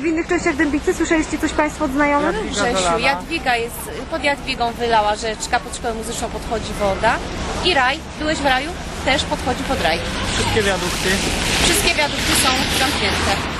w innych częściach Dębicy? Słyszeliście coś Państwo od znajomych? Grzesiu, Jadwiga jest, pod Jadwigą wylała rzeczka, pod szkołą muzyczną podchodzi woda. I raj, byłeś w raju? Też podchodzi pod raj. Wszystkie wiadukty. Wszystkie wiadukty są zamknięte.